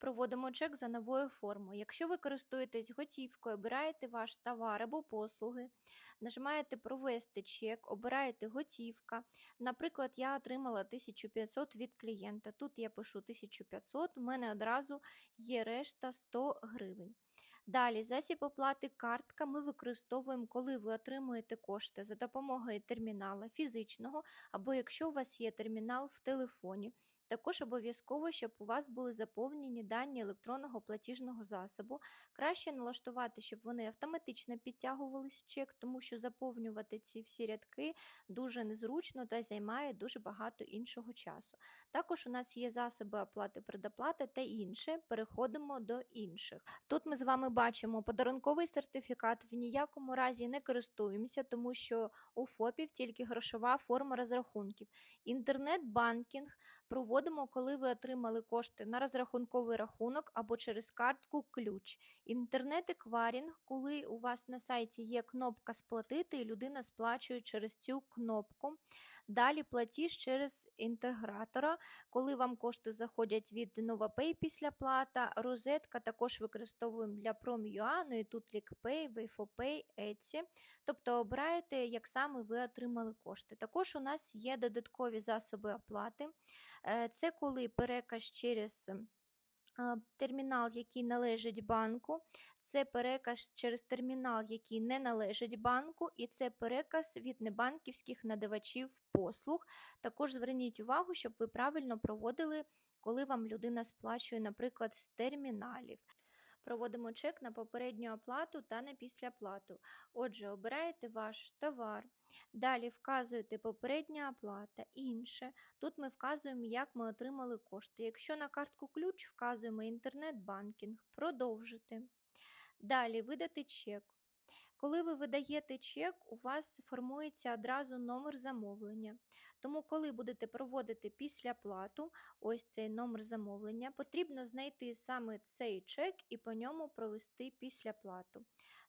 Проводимо чек за новою формою. Якщо ви користуєтесь готівкою, обираєте ваш товар або послуги, нажимаєте Провести чек, обираєте готівка. Наприклад, я отримала 1500 від клієнта. Тут я пишу 1500, у мене одразу є решта 100 гривень. Далі, засіб оплати картка ми використовуємо, коли ви отримуєте кошти за допомогою термінала фізичного, або якщо у вас є термінал в телефоні. Також обов'язково, щоб у вас були заповнені дані електронного платіжного засобу. Краще налаштувати, щоб вони автоматично підтягувались в чек, тому що заповнювати ці всі рядки дуже незручно та займає дуже багато іншого часу. Також у нас є засоби оплати предоплати та інше. Переходимо до інших. Тут ми з вами бачимо подарунковий сертифікат. В ніякому разі не користуємося, тому що у ФОПів тільки грошова форма розрахунків. Інтернет-банкінг проводимо, коли ви отримали кошти на розрахунковий рахунок або через картку ключ. Інтернет-екварінг, коли у вас на сайті є кнопка Сплатити, і людина сплачує через цю кнопку. Далі платіж через інтегратора, коли вам кошти заходять від NovaPay після плата, розетка також використовуємо для Prom.ua, ну і тут LickPay, WayFoPay, Etsy. Тобто обираєте, як саме ви отримали кошти. Також у нас є додаткові засоби оплати. Це коли переказ через термінал, який належить банку, це переказ через термінал, який не належить банку, і це переказ від небанківських надавачів послуг. Також зверніть увагу, щоб ви правильно проводили, коли вам людина сплачує, наприклад, з терміналів. Проводимо чек на попередню оплату та на післяплату. Отже, обираєте ваш товар. Далі вказуєте попередня оплата, інше. Тут ми вказуємо, як ми отримали кошти. Якщо на картку ключ, вказуємо інтернет-банкінг, продовжити. Далі видати чек. Коли ви видаєте чек, у вас формується одразу номер замовлення. Тому, коли будете проводити післяплату, ось цей номер замовлення, потрібно знайти саме цей чек і по ньому провести післяплату.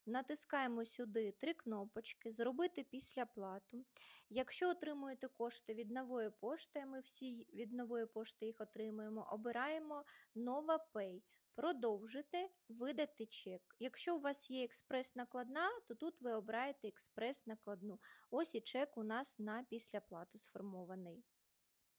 Натискаємо сюди три кнопочки Зробити післяплату. Якщо отримуєте кошти від нової пошти, ми всі від нової пошти їх отримуємо, обираємо NovaPay. Продовжити видати чек. Якщо у вас є експрес-накладна, то тут ви обираєте експрес-накладну. Ось і чек у нас на післяплату сформований.